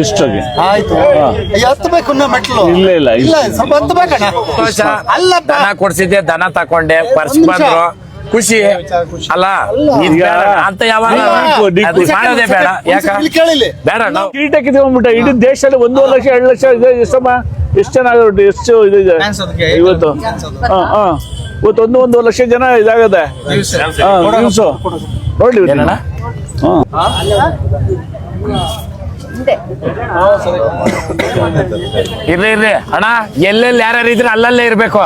ಇಷ್ಟಕ್ಕೆ ಆಯ್ತು. ಹತ್ತಬೇಕು ಮೆಟ್ಲು. ಇಲ್ಲ, ಇಲ್ಲ, ಇಲ್ಲ. ಸ್ವಲ್ಪ ಅಲ್ಲ ದನ ಕೊಡ್ಸಿದ್ದೆ ದನ ತಕೊಂಡೆ ಪರ್ಸ್ ಒಂದ್ ಬಂದ್ರು. ಖುಷಿ. ಅಲ್ಲ ಅಂತ ಯಾವಾಗ? ಮಾಡೋದೇ ಬೇಡ. ಯಾಕ? ಬೇಡ ನಾವು ಕೀಟ ಕಿತ್ಕೊಂಡ್ಬಿಟ್ಟ ಇಡೀ ದೇಶದಲ್ಲಿ ಒಂದು ಲಕ್ಷ ಎರಡು ಲಕ್ಷ ಇದೆ. ಎಷ್ಟಮ್ಮ ಎಷ್ಟು ಜನ ಎಷ್ಟು ಇದಿದೆ ಇವತ್ತು. ಹಾ ಹಾ. ಇವತ್ತು ಒಂದು ಒಂದೂವರೆ ಲಕ್ಷ ಜನ ನ್ಯೂಸು ನೋಡ್ಲಿ ಏನಣ್ಣ? ಹಾ. ಇರ್ಲಿ ಇರ್ಲಿ. ಅಣ್ಣ ಎಲ್ಲೆಲ್ಲಿ ಯಾರ್ಯಾರು ಇದ್ರೆ ಅಲ್ಲಲ್ಲೇ ಇರ್ಬೇಕು.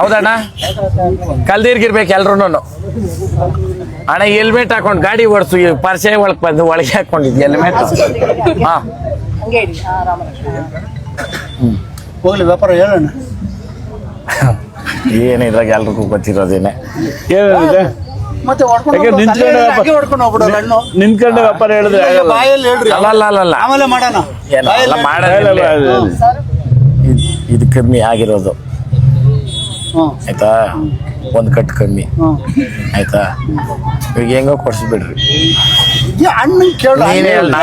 ಹೌದಣ್ಣ ಕಲ್ದಿರ್ಗಿರ್ಬೇಕು ಎಲ್ರು ಅಣ್ಣ ಹೆಲ್ಮೆಟ್ ಹಾಕೊಂಡು ಗಾಡಿ ಓಡಿಸು ಈ ಪರ್ಸೆ ಒಳಗ್ ಬಂದು ಒಳಗೆ ಹಾಕೊಂಡಿದ್ವಿ ಹೆಲ್ಮೆಟ್. ಹಾ ಹೋಗ್ಲಿ ವ್ಯಾಪಾರ ಹೇಳೋಣ ಏನಿದ್ರಾಗ ಎಲ್ರಿಗೂ ಗೊತ್ತಿರೋದೇನೆ. ಏನಿದೆ ಮತ್ತೆ ನಿಂತ್ಕೊಂಡೆ ವ್ಯಾಪಾರ- ಹಾಕಿ ಹೊಡ್ಕೊಂಡು ಹಣ್ಣು. ನಿಂತ್ಕೊಂಡೆ ವ್ಯಾಪಾರ ಹೇಳಿದ್ರೆ ಬಾಯಲ್ಲಿ ಹೇಳ್ರಿ. ಅಲ್ಲ ಅಲ್ಲ ಆಮೇಲೆ ಮಾಡೋಣ. ಇದ್- ಇದು ಕಮ್ಮಿ ಆಗಿರೋದು. ಹ್ಮ್, ಆಯ್ತಾ? ಒಂದ್ ಕಟ್ ಕಮ್ಮಿ. ಹ್ಮ್. ಆಯ್ತಾ? ಈಗ ಹೆಂಗೋ ಕೊಡ್ಸ್ಬಿಡ್ರಿ. ಹಣ್ಣು ಕೇಳು ನೀನ್ ಹೇಳಲ್ಲ.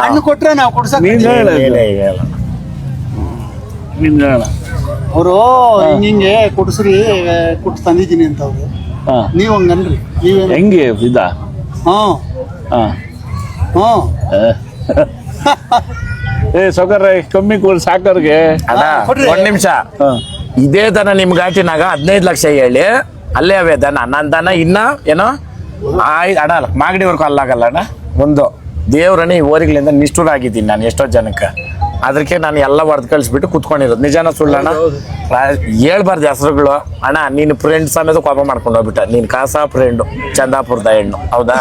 ಹಣ್ಣು ಕೊಟ್ರೆ ನಾವು ಕೊಡ್ಸಕ್ ನೀನ್ ಹೇಳ ನೀನೇ ಹೇಳು. ಅವರು ಹಿಂಗೆ ಕೊಡ್ಸ್ರಿ ಕೊಟ್ಟು ತಂದಿದ್ದೀನಿ ಅಂತ ಅವ್ರು. ನೀವ್ ಹಂಗನ್ರಿ. ನೀವೇನು ಹೆಂಗೆ ಇದ? ಹ್ಞೂ ಹಾ. ಹ್ಮ್ ಏ ಸೌಕರ್ಯ ಕಮ್ಮಿ ಕೊಡ್ ಸಾಕರ್ಗೆ. ಒಂದ್ ನಿಮಿಷ. ಇದೇ ದನ ನಿಮ್ ಘಾಟಿನಾಗ ಹದಿನೈದು ಲಕ್ಷ ಹೇಳಿ ಅಲ್ಲೇ ಅವೇ ದನ. ನನ್ನ ದನ ಇನ್ನ ಏನೋ ಆಯ್ ಅಣ್ಣ ಮಾಗಡಿವರೆಗೂ ಅಲ್ಲಾಗಲ್ಲ ಅಣ್ಣ? ಒಂದು ದೇವ್ರನ್ನ ಈ ಊರಿಗಳಿಂದ ನಿಷ್ಠುರ ಆಗಿದ್ದೀನಿ ನಾನು ಎಷ್ಟೋ ಜನಕ್ಕೆ. ಅದಕ್ಕೆ ನಾನು ಎಲ್ಲ ಹೊಡೆದು ಕಳಿಸ್ಬಿಟ್ಟು ಕುತ್ಕೊಂಡಿರೋದು. ನಿಜಾನ ಸುಳ್ಳಣ್ಣ? ಹೇಳ್ಬಾರ್ದು ಹೆಸರುಗಳು. ಅಣ್ಣ ನೀನು ಫ್ರೆಂಡ್ ಸಮೇತ ಕೋಪ ಮಾಡ್ಕೊಂಡು ಹೋಗ್ಬಿಟ್ಟ. ನೀನ್ ಕಾಸ ಫ್ರೆಂಡು ಚಂದಾಪುರದ ಹೆಣ್ಣು. ಹೌದಾ?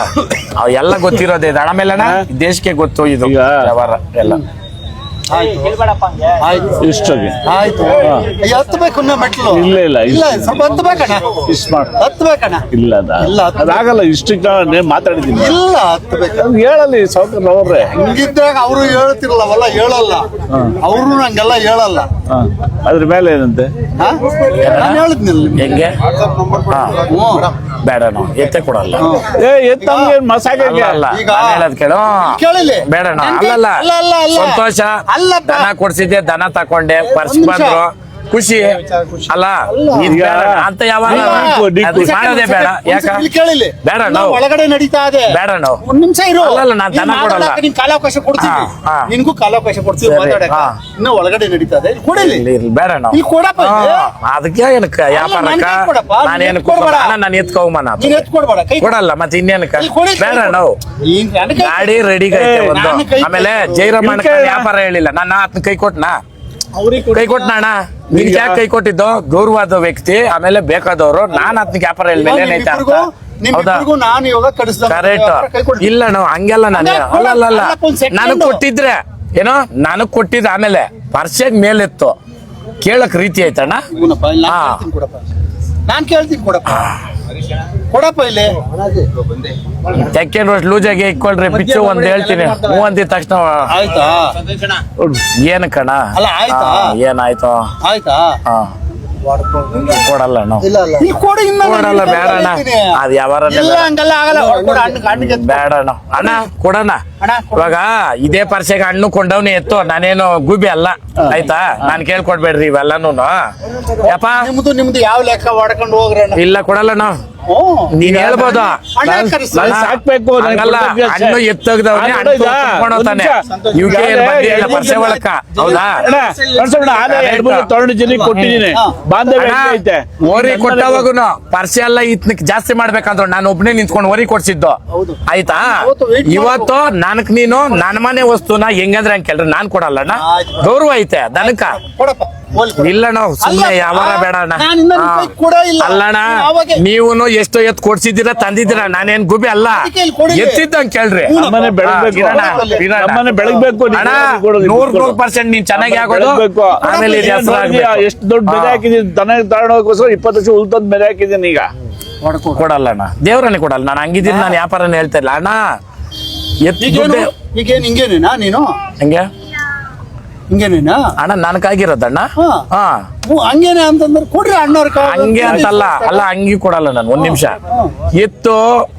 ಅವೆಲ್ಲ ಎಲ್ಲ ಗೊತ್ತಿರೋದೇ. ಅಣ್ಣ ಮೇಲೆ ದೇಶಕ್ಕೆ ಗೊತ್ತು ಇದು. ವ್ಯವಹಾರ ಎಲ್ಲ. ಆಯ್ತು. ಇಷ್ಟಕ್ಕೆ ಆಯ್ತು. ಅಯ್ಯ, ಹತ್ಬೇಕು ನಾ ಮೆಟ್ಲು. ಇಲ್ಲ, ಇಲ್ಲ, ಇಲ್ಲ. ಸ್ವಲ್ಪ ಹತ್ಬೇಕಣ್ಣ. ಇಷ್ಟು ಮಾಡು. ಹತ್ಬೇಕಣ್ಣ. ಇಲ್ಲ ಇಲ್ಲ, ಅದು- ಅದಾಗಲ್ಲ ಇಷ್ಟಕ್ಕೆ ನಾನು ಮಾತಾಡಿದ್ದೀನಿ. ಇಲ್ಲ ಅವ್ರು ಹೇಳಲಿ ಸೌಕರ್ಯ ಅವ್ರೆ. ಹಂಗಿದ್ದಾಗ ಅವರು ಹೇಳ್ತಿರಲ್ಲವಲ್ಲ ಹೇಳಲ್ಲ. ಅವರು ನಂಗೆಲ್ಲ ಹೇಳಲ್ಲ. ಹಾ. ಅದ್ರ ಮೇಲೆ ಏನಂತೆ? ನಾನು ಹೇಳಿದ್ನಿಲ್ಲ. ಹೆಂಗೆ? ಹಾ. ಹ್ಞೂ. ಬೇಡ ನಾವು ಎತ್ತೆ ಕೊಡಲ್ಲ. ಏ ಮಸಾಗೆ ಅಲ್ಲ ಅಲ್ಲ ಈಗ- ನಾನ್ ಹೇಳೋದ್ ಕೇಳು. ಕೇಳಿಲ್ಲಿ. ಬೇಡ ಅಲ್ಲಲ್ಲ. ಅಲ್ಲ, ಅಲ್ಲ, ಅಲ್ಲ. ಸಂತೋಷ. ದನ ಕೊಡ್ಸಿದ್ದೆ ದನ ತಕೊಂಡೆ ಪರ್ಸ್ ಬಂದ್ರು. ಖುಷಿ. ಅಲ್ಲ ಅಂತ ಯಾವಾಗ ಮಾಡೋದೇ ಬೇಡ. ಯಾಕ? ಬೇಡ ನಾವು. ಒಳಗಡೆ ನಡೀತಾ ಇದೆ. ಬೇಡ ನಾವು. ಒಂದ್ ನಿಮಿಷ ಇರು. ಅಲ್ಲ, ನಾನು ದನ ಕೊಡಲ್ಲ. ನಿನ್ ಕಾಲಾವಕಾಶ ಕೊಡ್ತೀನಿ. ನಿನ್ಗೂ ಕಾಲಾವಕಾಶ ಕೊಡ್ತೀವಿ ಸರಿ, ಇನ್ನ. ಒಳಗಡೆ ನಡೀತಾ ಇದೆ. ಕೊಡಿಲಿ ಇಲ್ಲಿ. ಇರ್ಲಿ, ಬೇಡ ನಾವು. ಇಲ್ಲಿ ಕೊಡಪ್ಪ ಅದಕ್ಕೆ ಏನಕ್ಕ ವ್ಯಾಪಾರಕ್ಕ? ನಾನು ಕೊಡ್ಬೇಡ. ಕೊಡಲ್ಲ ಮತ್ತೆ ಇನ್ನೇನಕ್ಕ? ಬೇಡ. ನಾವು. ನೀನ್ ಗಾಡಿ ರೆಡಿ ಐತೆ ಏ, ಒಂದು. ಆಮೇಲೆ ಜೈರಮ್ಮನ ವ್ಯಾಪಾರ ಹೇಳಿಲ್ಲ. ನಾನು ಆತನ ಕೈ ಕೊಟ್ನಾ? ಕೈ ಕೊಟ್ಟ ಅಣ್ಣ? ನಿನ್ ಯಾಕೆ ಕೈ ಕೊಟ್ಟಿದ್ದು? ಗೌರವಾದ ವ್ಯಕ್ತಿ ಆಮೇಲೆ ಬೇಕಾದವರು. ನಾನ್ ಅದ್ನ ವ್ಯಾಪಾರ ಇಲ್ಲ ಮೇಲೆ ಏನೈತೆ ಅಂತ. ನಾನು ಇವಾಗ ಕರೆಕ್ಟ್ ಇಲ್ಲ ನಾವು ಹಂಗೆಲ್ಲ ನಾನು ಅಲ್ಲ. ನನಗ್ ಕೊಟ್ಟಿದ್ರೆ ಏನೋ ನನಗ್ ಕೊಟ್ಟಿದ್ರೆ ಆಮೇಲೆ ಪರ್ಸೆಗ್ ಮೇಲೆತ್ತು. ಕೇಳಕ್ ರೀತಿ ಆಯ್ತಣ್ಣ? ಹಾ. ನಾನ್ ಕೇಳ್ತೀನಿ ಕೊಡಪ್ಪ. ಕೊಡಪ್ಪ ಇಲ್ಲಿ. ಸೆಕೆಂಡ್ ವರ್ಷ ಲೂಜಾಗಿ ಇಕ್ಕೊಳ್ರಿ ಪಿಚ್ಚು ಒಂದ್ ಹೇಳ್ತೀನಿ. ಹ್ಞೂ ಅಂದಿದ ತಕ್ಷಣ ಆಯ್ತಾ? ಏನ್ ಕಣ? ಅಲ್ಲ, ಆಯ್ತಾ? ಏನಾಯ್ತು? ಆಯ್ತಾ? ಹಾ. ಕೊಡಲ್ಲ ನಾವು. ಇಲ್ಲ ಇಲ್ಲ. ಇಲ್ಲಿ ಕೊಡು ಇನ್ನ ಕೊಡಲ್ಲ ಇಲ್ಲಿ ಬೇಡ ಅಣ್ಣ. ಹೇಳ್ತೀನಿ. ಅದ್ ಯಾವಾರ ಇಲ್ಲ ಹಂಗಲ್ಲ ಆಗಲ್ಲ. ಹೊಡ್ಕೊಡು, ಹಣ್ಣಿಗೆ ಹಣ್ಣಿಗೆ ಎತ್ತು. ಬೇಡ ಅಣ್ಣ. ಕೊಡಣ ಅಣ್ಣ, ಇವಾಗ ಇದೇ ಪರ್ಸೆಗೆ ಹಣ್ಣು ಕೊಂಡವ್ನಿ ಎತ್ತು. ನಾನೇನು ಗುಬಿ ಅಲ್ಲ. ಆಯ್ತಾ? ನಾನ್ ಕೇಳ್ಕೊಡ್ಬೇಡ್ರಿ ಇವೆಲ್ಲನೂ ಯಪ್ಪ. ನಿಮ್ದು ನಿಮ್ದು ಯಾವ ಲೆಕ್ಕ ಹೊಡ್ಕೊಂಡು ಹೋಗ್ರಿ ಇಲ್ಲ ಕೊಡಲ್ಲ ನಾವು. ನೀನ್ ಹೇಳ್ಬೋದು? ನಾನ್- ಸಾಕ್ಬೇಕು, ನಾನ್. ಹಣ್ಣು ಎತ್ತಗ್ದವ್ನೆ ಹಣ್ಣು ಬಂದಿಲ್ಲ ಪರ್ಸೆ ಒಳಕ. ಹೌದಾ? ಕೊಟ್ಟಿದ್ದೀನಿ. ಬಾಂಧವ್ಯ ಐತೆ ಓರಿ ಕೊಟ್ಟವಾಗುನು. ಪರ್ಸೆ ಎಲ್ಲ ಇತ್ನಕ್ ಜಾಸ್ತಿ ಮಾಡ್ಬೇಕಂದ್ರು ನಾನು ಒಬ್ನೇ ನಿಂತ್ಕೊಂಡು ಓರಿ ಕೊಡ್ಸಿದ್ದು. ಹೌದು. ಆಯ್ತಾ? ಇವತ್ತು ನನಕ್ ನೀನು ನನ್ನ ಮನೆ ವಸ್ತುನ ಹೆಂಗಂದ್ರೆ ಹಂಗ್ ಕೇಳ್ರಿ ನಾನ್ ಕೊಡಲ್ಲ ಅಣ್ಣ. ಆಯ್ತು. ಗೌರವ ಐತೆ ದನಕ ಕೊಡಪ್ಪ ಹೋಗ್ಲಿ ಕೊಡು. ಇಲ್ಲ ಅಣ್ಣ ಸುಮ್ಮನೆ ಬೇಡ ಅಣ್ಣ ನಾನ್ ಇನ್ನ ಕೈ ಕೊಡೇ ಇಲ್ಲ. ಅಲ್ಲಣ್ಣ ನೀವುನು ಎಷ್ಟೋ ಎತ್ ಕೊಡ್ಸಿದ್ದೀರಾ ತಂದಿದ್ದೀರ ನಾನೇನ್ ಗುಬಿ ಅಲ್ಲ. ಎತ್ತಿದ್ದಂಗ ಕೇಳ್ರಿ. ನಮ್ಮನೆ ಬೆಳಗ್ಬೇಕು. ನೂರ್ ನೂರ್ ಪರ್ಸೆಂಟ್ ನೀನ್ ಚೆನ್ನಾಗಿ ಆಗೋದು ಆಮೇಲೆ ಎಷ್ಟು ದೊಡ್ಡ ಬೆಲೆ ಹಾಕಿದೀನಿ ಹಾಕಿದ್ದೀನಿ ದನ ತಗೊಂಡೋಗೋಸ್ಕರ ಇಪ್ಪತ್ತು ವರ್ಷ ಉಳ್ತದ್ ಬೆಲೆ ಹಾಕಿದೀನಿ ಈಗ. ಕೊಡಲ್ಲ ಅಣ್ಣ ದೇವ್ರನ್ನೇ ಕೊಡಲ್ಲ. ನಾನು ಹಂಗಿದ್ದೀನಿ ನಾನು ವ್ಯಾಪಾರನ ಹೇಳ್ತಾ ಇಲ್ಲ ಅಣ್ಣ ಎತ್ ಈಗೇನು? ದುಡ್ಡು ಈಗೇನು ಹಿಂಗೇನೇನಾ ನೀನು? ಹಂಗೆ? ಹಿಂಗೇನೇನಾ? ಅಣ್ಣ ನನಗಾಗಿರೋದಣ್ಣ ಹಾ. ಹಂಗೇನೆ ಅಂತಂದ್ರೆ ಕೊಡ್ರಿ ಅಣ್ಣವ್ರ ಹಂಗೆ ಅಂತಲ್ಲ ಅಲ್ಲ ಹಂಗಿ ಕೊಡಲ್ಲ ನಾನು ಒಂದ್ ನಿಮಿಷ. ಎತ್ತು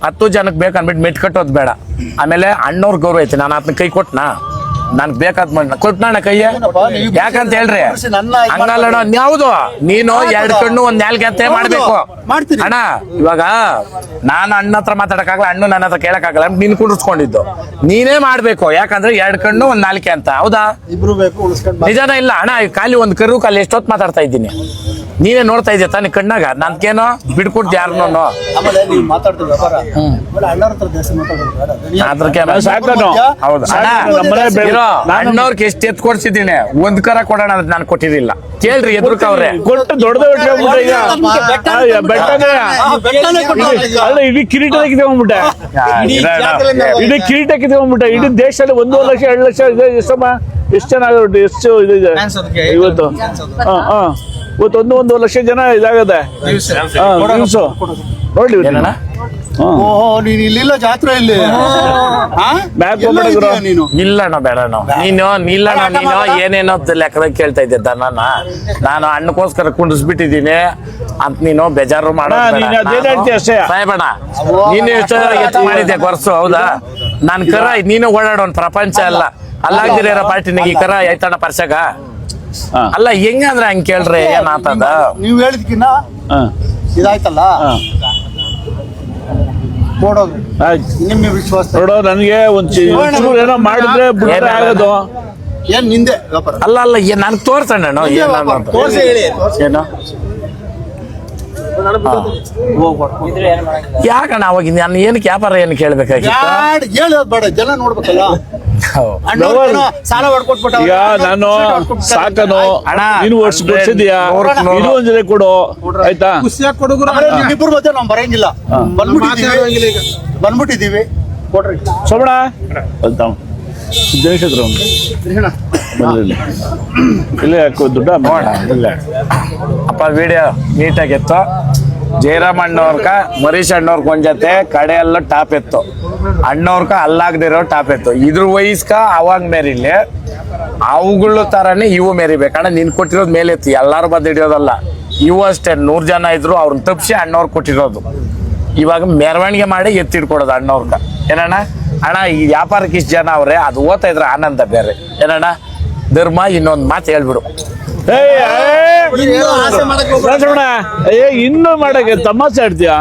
ಹತ್ತು ಜನಕ್ಕೆ ಬೇಕು ಅನ್ಬಿಟ್ಟು ಮೆಟ್ ಕಟ್ಟೋದ್ ಬೇಡ. ಆಮೇಲೆ ಅಣ್ಣವ್ರ ಗೌರವ ಐತಿ ನಾನು ಅದನ್ನ ಕೈ ಕೊಟ್ನಾ? ನನ್ ಬೇಕಾದ್ ಮಾಡಿ ಕೊಟ್ನಣ್ಣ ಕೈಯ ಯಾಕಂತ ಹೇಳ್ರಿ? ಅಣ್ಣ ಯಾವ್ದು ನೀನು. ಎರಡ್ ಕಣ್ಣು ಒಂದ್ ನಾಲ್ಕೆ ಅಂತ ಹೌದು. ಮಾಡ್ಬೇಕು. ಮಾಡ್ತೀನಿ. ಅಣ್ಣ ಇವಾಗ ನಾನು ಅಣ್ಣ ಹತ್ರ ಮಾತಾಡಕ್ಕಾಗಲ್ಲ ಅಣ್ಣು ನನ್ನ ಹತ್ರ ಕೇಳಕ್ಕಾಗಲ್ಲ ನೀನ್ ಕುಂಡಿಸ್ಕೊಂಡಿದ್ದು ನೀನೇ ಮಾಡ್ಬೇಕು. ಯಾಕಂದ್ರೆ ಎರಡ್ ಕಣ್ಣು ಒಂದ್ ನಾಲ್ಕೆ ಅಂತ. ಹೌದಾ? ಇಬ್ರು ಬೇಕು. ನಿಜಾನ ಇಲ್ಲ. ಅಣ್ಣ ಖಾಲಿ ಒಂದ್ ಕರು ಖಾಲಿ ಎಷ್ಟೊತ್ತು ಮಾತಾಡ್ತಾ ಇದ್ದೀನಿ? ನೀನೇ ನೋಡ್ತಾ ಇದೆಯಾ ತಾನೇ ಕಣ್ಣಾಗ? ನನ್ಕೇನೋ ಬಿಡ್ಕೊಡ್ತು ಯಾರನ್ನೋ. ಆಮೇಲೆ ನೀವು ವ್ಯಾಪಾರ ಹತ್ರ ಜಾಸ್ತಿ ಅಣ್ಣವ್ರಿಗೆ ಎಷ್ಟು ಎತ್ ಕೊಡ್ಸಿದ್ದೀನಿ? ಒಂದ್ ಕರ ಕೊಡೋಣ ಅಂತ ನಾನು ಕೊಟ್ಟಿರಲಿಲ್ಲ ಕೇಳ್ರಿ ಆ, ಬೆಟ್ಟನೇ ಕೊಟ್ಟು. ಅಲ್ಲ ಇಡೀ ಕಿರೀಟ ಕಿತ್ಕೊಂಡ್ಬಿಟ್ಟ ಇಡೀ ಕಿರೀಟ ಕಿತ್ಕೊಂಡ್ಬಿಟ್ಟ ಇಡೀ ದೇಶದಲ್ಲಿ ಒಂದೂವರೆ ಲಕ್ಷ ಎರಡು ಲಕ್ಷ ಇದೆ. ಎಷ್ಟಮ್ಮ? ಎಷ್ಟು ಆಗುತ್ತೆ ಎಷ್ಟು ಇದಿದೆ ಇವತ್ತು ಹಾ ಹಾ. ಇವತ್ತು ಒಂದು ಲಕ್ಷ ಜನ ಇದಾಗದೆ. ಹಾ ನ್ಯೂಸು ನೋಡಿ ಏನಣ್ಣ? ಹಾ. ಓಹೋ ನೀನ್ ಇಲ್ಲಿಲ್ಲ ಜಾತ್ರೆ ಇಲ್ಲಿ. ನೀನು? ಇಲ್ಲಣ್ಣ ಬೇಡಣ್ಣ ನೀನು ನಿಲ್ಲಣ್ಣ ನೀನು ಏನೇನೋ ಲೆಕ್ಕದಾಗ ಕೇಳ್ತಾ ಇದ್ದೆ ದನನ. ನಾನು ಹಣ್ಣಕ್ಕೋಸ್ಕರ ಕುಂಡಿಸ್ಬಿಟ್ಟಿದ್ದೀನಿ. ಅಂತ ನೀನು ಬೇಜಾರು ಮಾಡೋ ಅಣ್ಣ, ನೀನು ಎಷ್ಟು ಎತ್ತು ಮಾಡಿದ್ದೆ ಕೊರ್ಸು ಹೌದಾ? ನಾನು ಕರ ನೀನು ಓಡಾಡೋನ್ ಪ್ರಪಂಚ ಅಲ್ಲ. ಅಲ್ಲಾಗ್ದಿರ ಪಾರ್ಟಿನಾಗ ಈ ಕರ ಐತಣ್ಣ ಪರ್ಸಗ ಅಲ್ಲ ಹೆಂಗಂದ್ರೆ ಹಂಗ ಕೇಳ್ರಿ ಏನಾತದ ನೀವ್ ಹೇಳಿದ್ಕಿನ್ನ ಇದಾಯ್ತಲ್ಲ? ನಿಮ್ಮ ವಿಶ್ವಾಸ. ನೋಡೋ ನನಗೆ ಒಂದು ಏನೋ ಮಾಡಿದ್ರೆ ಏನ್ ಆಗೋದು? ಏನ್ ನಿಂದೆ ವ್ಯಾಪಾರ? ಅಲ್ಲ ಅಲ್ಲ ಏನ್ ನನ್ಗೆ ತೋರ್ಸಣ್ಣ ಏನು ತೋರ್ಸಿ ಹೇಳಿ. ಏನು? ಯಾಕಣ್ಣ ಅವಾಗ ನಾನು ಏನಕ್ಕೆ ವ್ಯಾಪಾರ ಏನು ಕೇಳ್ಬೇಕಾಗಿತ್ತು? ಹೇಳೋದ್ ಬೇಡ. ಜನ ನೋಡ್ಬೇಕಲ್ಲ. ಸಾಲ ಈಗ ನಾನು ಸಾಕನು. ಅಣ್ಣ, ನೀನು ವರ್ಷ ಕೊಡ್ಸಿದ್ಯಾ. ಇದು ಒಂದ್ ಕೊಡು. ಆಯ್ತಾ? ಇಬ್ಬರು ಮಧ್ಯೆ ನಾವ್ ಬರಂಗಿಲ್ಲ ಬಂದ್ಬಿಟ್ಟಿದೀವಿ. ಬಂದ್ಬಿಟ್ಟಿದೀವಿ. ಕೊಡ್ರಿ. ಸೋಮಣ. ಇಲ್ಲೇ ಹಾಕು ದುಡ್ಡ ಮಾಡ ಇಲ್ಲ. ಅಪ್ಪ ವಿಡಿಯೋ ನೀಟಾಗಿತ್ತು ಜಯರಾಮ್ ಅಣ್ಣವ್ರಕ ಮರೀಶ್ ಅಣ್ಣವ್ರ ಒಂದ್ ಜೊತೆ ಕಡೆ ಎಲ್ಲ ಟಾಪ್ ಎತ್ತು ಅಣ್ಣವ್ರಕ ಅಲ್ಲಾಗ್ದಿರೋ ಟಾಪ್ ಇತ್ತು ಇದ್ರ ವಯಸ್ಕ ಅವಾಗ ಮೇರಿಲಿ ಅವುಗಳ ತರನೇ ಇವು ಮೇರಿಬೇಕಣ್ಣ ನೀನ್ ಕೊಟ್ಟಿರೋದು ಮೇಲೆ ಇತ್ತು ಎಲ್ಲಾರು ಬಂದ್ ಹಿಡಿಯೋದಲ್ಲ. ಇವು ಅಷ್ಟೇ. ನೂರ್ ಜನ ಇದ್ರು ಅವ್ರನ್ನ ತಪ್ಸಿ ಅಣ್ಣವ್ರು ಕೊಟ್ಟಿರೋದು. ಇವಾಗ ಮೆರವಣಿಗೆ ಮಾಡಿ ಎತ್ತಿಡ್ಕೊಡೋದು ಅಣ್ಣವ್ರಕ ಏನಣ್ಣ? ಅಣ್ಣ, ಈ ವ್ಯಾಪಾರಕ್ಕೆ ಇಷ್ಟು ಜನ ಅವ್ರೆ, ಅದು ಓದ್ತಾ ಇದ್ರ ಆನಂದ ಬೇರೆ. ಏನಣ್ಣ? ಧರ್ಮ, ಇನ್ನೊಂದು ಮಾತು ಹೇಳ್ಬಿಡು. ಏ, ಇನ್ನು ಮಾಡಕ್ಕೆ ತಮಾಷೆ ಆಡ್ತೀಯಾ?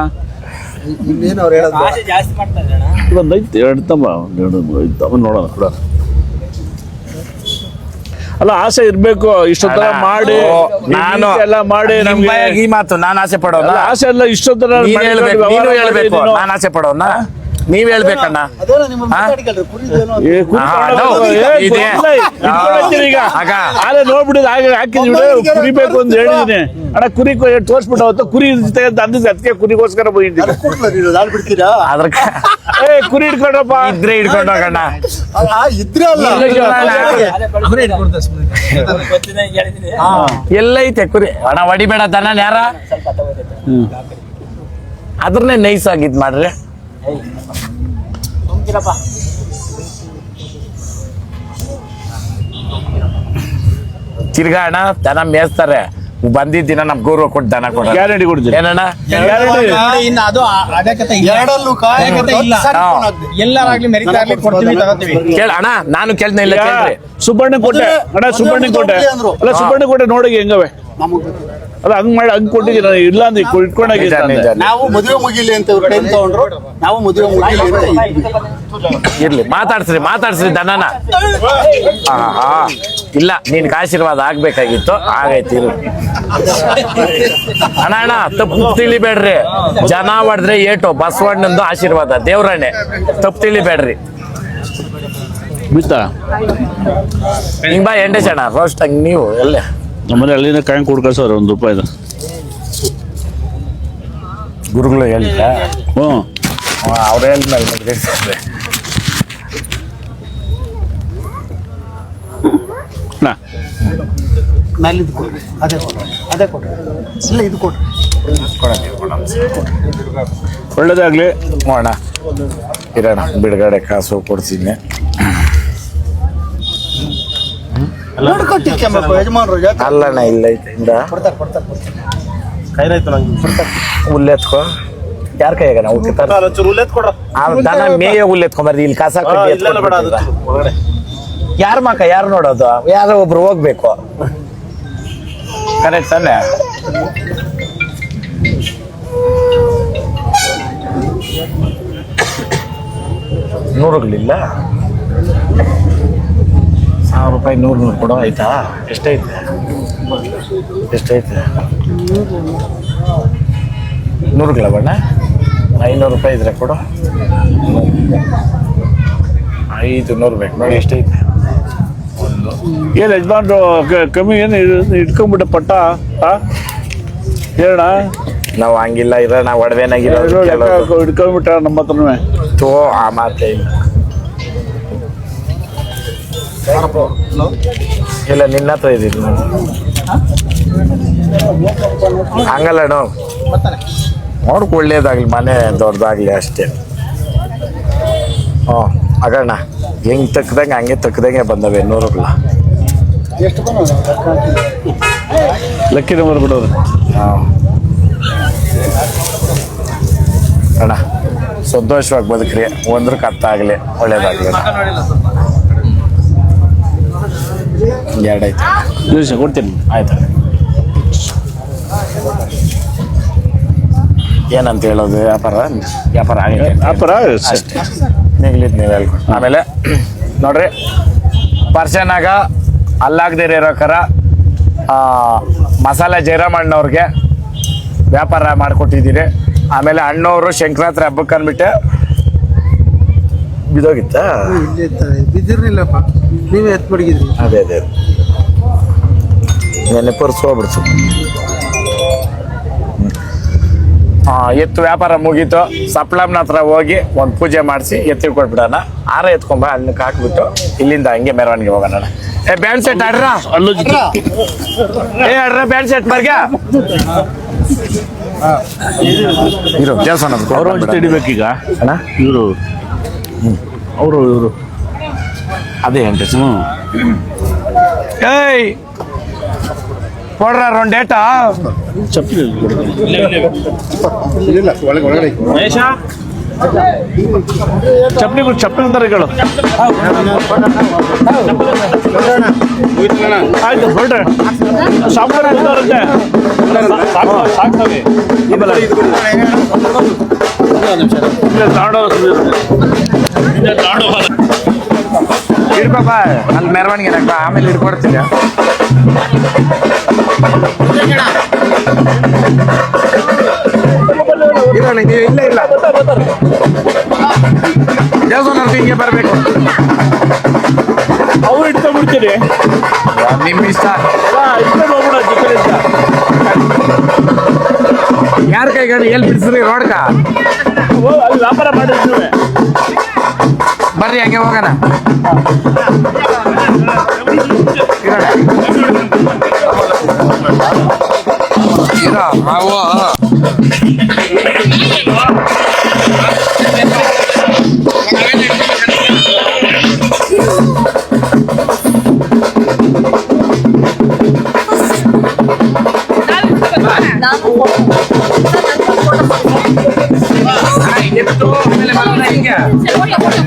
ಇನ್ನೇನು ಅವ್ರು ಹೇಳೋದು ಬೇಡ. ಒಂದ್ ಐತಿ ಎರಡು ತಮ್ಮ ಒಂದ್ ಎರಡು ಐತ್ ತಮ್ಮ ನೋಡೋಣ ಕೂಡ. ಅಲ್ಲ ಆಸೆ ಇರ್ಬೇಕು ಇಷ್ಟೊತ್ತರ ಮಾಡಿ ಓ, ನಾನು ಎಲ್ಲ ಮಾಡಿ ನಿಮ್ ನಮ್ಗೆ ಬಾಯಾಗ ಈ ಮಾತು ನಾನು ಆಸೆ ಪಡೋಲ್ಲ ಅಲ್ಲ, ಆಸೆ ಎಲ್ಲ ಇಷ್ಟೊತ್ತರ ಹೇಳ್ಬೇಕು ನೀನು ಹೇಳ್ಬೇಕು ನಾನು ಆಸೆ ಪಡೋಣ ನೀವ್ ಹೇಳ್ಬೇಕಣ್ಣ. ನೋಡ್ಬಿಟ್ಟಿದ್ ಆಗ. ಹಾಕಿದ್ವಿ ಕುರಿ ಬೇಕು ಅಂತ ಹೇಳಿದೀನಿ ಅಣ್ಣ ಕುರಿ ತೋರ್ಸ್ಬಿಟ್ಟು ಅವತ್ತು ಕುರಿ ಜೊತೆ ಅಂತ ಅಂದಿದ್ದು ಅದಕ್ಕೆ ಕುರಿಗೋಸ್ಕರ ಅದ್ರ ಏ ಕುರಿ ಇಟ್ಕೊಂಡ್ರಪ್ಪ ಇದ್ರೆ ಆ, ಇದ್ರೆ ಅಲ್ಲ. ಎಲ್ಲೈತೆ ಕುರಿ ಅಣ್ಣ ಹೊಡಿಬೇಡ ದನ ಯಾರ? ಅದ್ರನ್ನೇ ನೈಸ್ ಆಗಿದ್ ಮಾಡ್ರಿ. ತಿರ್ಗಾ ಅಣ್ಣ ದನ ಮೇಯಿಸ್ತಾರೆ. ಬಂದಿದ್ದ ದಿನ ನಮ್ ಗೌರವ ಕೊಟ್ಟು ದನ ಕೊಡ ಗ್ಯಾರಂಟಿ ಕೊಡ್ತೀವಿ ಏನಣ್ಣ? ಇನ್ನು ಅದು. ಎರಡಲ್ಲೂ ಇಲ್ಲ. ಕೊಡ್ತೀವಿ ತಗೋತೀವಿ. ಕೇಳ ಅಣ್ಣ ನಾನು ಕೇಳ್ತೀನಿ ಇಲ್ಲ ಸುಬ್ಬಣ್ಣ ಕೋಟೆ. ಅಣ್ಣ ಸುಬ್ಬಣ್ಣ ಕೋಟೆ. ಅಲ್ಲ ಸುಬ್ಬಣ್ಣ ಕೋಟೆ ನೋಡಿ ಹೆಂಗವೆ? ನಮಗ್ ಅಲ್ಲ ಹಂಗ್ ಮಾಡಿ ಹಂಗ್ ಕೊಟ್ಟಿದ್ದೀನಿ. ನಾನು ಇಲ್ಲ ಅಂದ್ರೆ ಇಟ್ಕೊಂಡಾಗಿದ್ದ ನಾವು ಮದುವೆ ಮುಗಿಲಿ ಅಂತ ಇವ್ರು ಟೈಮ್ ತಗೊಂಡ್ರು ನಾವು ಮದುವೆ ಮುಗಿಲಿ ಅಂತ ಇರ್ಲಿ ಮಾತಾಡ್ಸ್ರಿ ಮಾತಾಡ್ಸ್ರಿ ದನನ. ಆಹಾ. ಇಲ್ಲ ನಿನ್ಗೆ ಆಶೀರ್ವಾದ ಆಗ್ಬೇಕಾಗಿತ್ತು ಆಗೈತಿ ಅಣ್ಣ ಅಣ್ಣ ತಪ್ಪು ತಿಳಿಬೇಡ್ರಿ ಜನ ಹೊಡೆದ್ರೆ ಏಟು ಬಸವಣ್ಣಂದು ಆಶೀರ್ವಾದ ದೇವ್ರಣ್ಣೆ. ತಪ್ಪು ತಿಳಿಬೇಡ್ರಿ ಬಿತ್ತ ಹಿಂಗ್ ಬಾ ಎಂಡೇಶ್ ಅಣ್ಣ ರೋಸ್ಟ್ ಹಂಗ್ ನೀವು ಎಲ್ಲೇ. ನಮ್ಮನೆ ಅಲ್ಲಿಂದ ಕಾಯಿ ಸರ್ ಒಂದು ರೂಪಾಯಿದು ಗುರುಗಳು ಹೇಳಿಲ್ಲ ಹ್ಞೂ. ಅವ್ರು ಹೇಳಿದ್ಮೇಲೆ ಮೇಲೆ ಇದು ಕೊಡಿ ಅದೇ ಕೊಡ್ರಿ. ಅದೇ ಕೊಡ್ರಿ. ಇಲ್ಲ ಇದು ಕೊಡ್ರಿ. ಒಳ್ಳೇದಾಗ್ಲಿ. ಮಾಡೋಣ ಇರೋಣ ಬಿಡುಗಡೆ ಕಾಸು ಕೊಡ್ತೀನಿ ನೋಡ್ಕೊಟ್ಟಿಕ್ಕೆಂಬಪ್ಪ ಯಜಮಾನ್ರು ಅಲ್ಲಣ್ಣ ಇಲ್ಲ ಐತೆ ಯಾರ ಕೈಯಾಗ ನಾವು ದನ ಮೇಯ ಇಲ್ಲಿ ಕಸ ಯಾರ ಮಕ್ಕ ಯಾರು ನೋಡೋದು? ಯಾರೋ ಒಬ್ರು ಹೋಗ್ಬೇಕು. ಕರೆಕ್ಟ್ ತಾನೆ ನೂರುಗಳಿಲ್ಲ? ರೂಪಾಯಿ ನೂರು ನೂರು ಕೊಡೋ ಆಯ್ತಾ? ಎಷ್ಟೈತೆ? ಎಷ್ಟೈತೆ? ನೂರುಗಳ ಬಣ್ಣ? ಐನೂರು ರೂಪಾಯಿ ಇದ್ರೆ ಕೊಡು. ಐದು ನೂರು ಬೇಕು. ನೋಡಿ ಎಷ್ಟೈತೆ? ಒಂದು. ಏನು ಯಜಮಾನ್ರು ಕಮ್ಮಿ ಏನು ಇಟ್ಕೊಂಡ್ಬಿಟ್ಟ ಪಟ್ಟ? ಹೇಳಣ ಹೇಳಣ್ಣ. ನಾವು ಹಂಗಿಲ್ಲ ಇರೋ ನಾವು ಒಡವೆನಾಗಿರೋದು ಕೆಲವ್ರು. ಇಟ್ಕೊಂಡ್ಬಿಟ್ಟ ನಮ್ಮ ಹತ್ರನೇ ತೋ ಆ ಮಾತೇ ಇಲ್ಲ ಇಲ್ಲ ನಿನ್ನ ಹತ್ರ ಇದ್ದೀನಿ ಹಂಗಲ್ಲ ನಾವು ನೋಡ್ಕೊ ಒಳ್ಳೇದಾಗ್ಲಿ ಮನೆ ದೊಡ್ಡದಾಗ್ಲಿ ಅಷ್ಟೇ. ಹ್ಞೂ ಅಗಣ್ಣ ಹೆಂಗ್ ತಕ್ಕದಂಗೆ ಹಂಗೆ ತಕ್ಕದಂಗೆ ಬಂದವೆ ನೂರು ಲಕ್ಕಿ ನಂಬರ್ ಬಿಡೋದು ಹಾಂ ಅಣ್ಣ ಸಂತೋಷವಾಗಿ ಬದುಕ್ರಿ. ಒಂದ್ರ ಕತ್ತಾಗಲಿ ಒಳ್ಳೇದಾಗ್ಲಿ ಎರಡೈತೆ ದಿವಸ ಕೊಡ್ತೀನಿ. ಆಯ್ತು. ಏನಂತ ಹೇಳೋದು? ವ್ಯಾಪಾರ? ವ್ಯಾಪಾರ ಆಗಿದೆ ವ್ಯಾಪಾರ ಅಷ್ಟೇ. ನಿಗ್ಲಿದ್ ನೀವು ಹೇಳ್ಕೊಂಡು. ಆಮೇಲೆ ನೋಡ್ರಿ ಪರ್ಸನಾಗ ಅಲ್ಲಾಗದಿರೋ ಇರೋಕರ ಆ, ಮಸಾಲೆ ಜಯರಾಮಣ್ಣವ್ರಿಗೆ ವ್ಯಾಪಾರ ಮಾಡಿಕೊಟ್ಟಿದ್ದೀರಿ. ಆಮೇಲೆ ಅಣ್ಣವರು ಶಂಕರಾತ್ರಿ ಹಬ್ಬಕ್ಕೆ ಅಂದ್ಬಿಟ್ಟು ಬಿದೋಗಿತ್ತಾ ಬಿದ್ದಿರ್ಲಿಲ್ಲಪ್ಪ. ನೀವೇ ಎತ್ ಮಡಗಿದ್ರಿ ಅದೇ ಅದೇ ನೆನ್ನೆ ಪರ್ಸು ಹೋಗ್ಬಿಡ್ತು. ಹಾಂ ಎತ್ತು ವ್ಯಾಪಾರ ಮುಗೀತು. ಸಪ್ಲಮ್ನ ಹತ್ರ ಹೋಗಿ ಒಂದು ಪೂಜೆ ಮಾಡಿಸಿ ಎತ್ತಿ ಕೊಟ್ಬಿಡೋಣ. ಆರ ಎತ್ಕೊಂಬ ಅಲ್ಲಿ ಹಾಕ್ಬಿಟ್ಟು ಇಲ್ಲಿಂದ ಹಂಗೆ ಮೆರವಣಿಗೆ ಹೋಗೋಣ. ಏ ಬ್ಯಾಂಡ್ ಸೆಟ್ ಆಡ್ರ? ಅಲ್ಲೂ ಏ ಆಡ್ರ ಬ್ಯಾಂಡ್ ಸೆಟ್ ಬರ್ಗ? ಇರು ದೇವಸ್ಥಾನ ಅವ್ರ ಹಿಡಿಬೇಕೀಗ? ಅಣ್ಣ? ಇವರು. ಅವರು ಇವರು. ಅದೇ అంటే ఏయ్ ಏಯ್! ಕೊಡ್ರ ಒಂದು ಡೇಟಾ ಚಪ್ಪಲಿ ಚಪ್ಪಲಿ ಚಪ್ಪಲಿ ಅಂತಾರೆ ಕೇಳು. ಆಯ್ತು ಹೊರಡ್ರೆ ಸಾಂಬಾರು ಸಾಕ್ತವೆ ತಾಡೋ ಇಡ್ಬೇಕ ಅಲ್ಲಿ ಮೆರವಣಿಗೆ ನಕ್ಕ ಆಮೇಲೆ ಇಡ್ಕೊಡ್ತೀನಿ ಇರೋಣ ನೀವು ಇಲ್ಲ ಇಲ್ಲ. ದೇವಸ್ಥಾನ ಹಿಂಗೆ ಬರಬೇಕು. ಅವ್ರು ಇಟ್ಕೊಂಡ್ಬಿಡ್ತೀರಿ ನಿಮ್ಮ ಇಷ್ಟ. ಯಾರ ಕೈಗಾಡಿ ಎಲ್ಲಿ ಬಿಡಿಸ್ರಿ ರೋಡ್ಕ? ಓ ಅಲ್ಲಿ ವ್ಯಾಪಾರ ಮಾಡಿರ್ತೀವಿ Barria, ¿qué va a ganar? Mira, agua. Ay, ¿qué pasó? ¿Me le mandó una hija? Se voy a poner.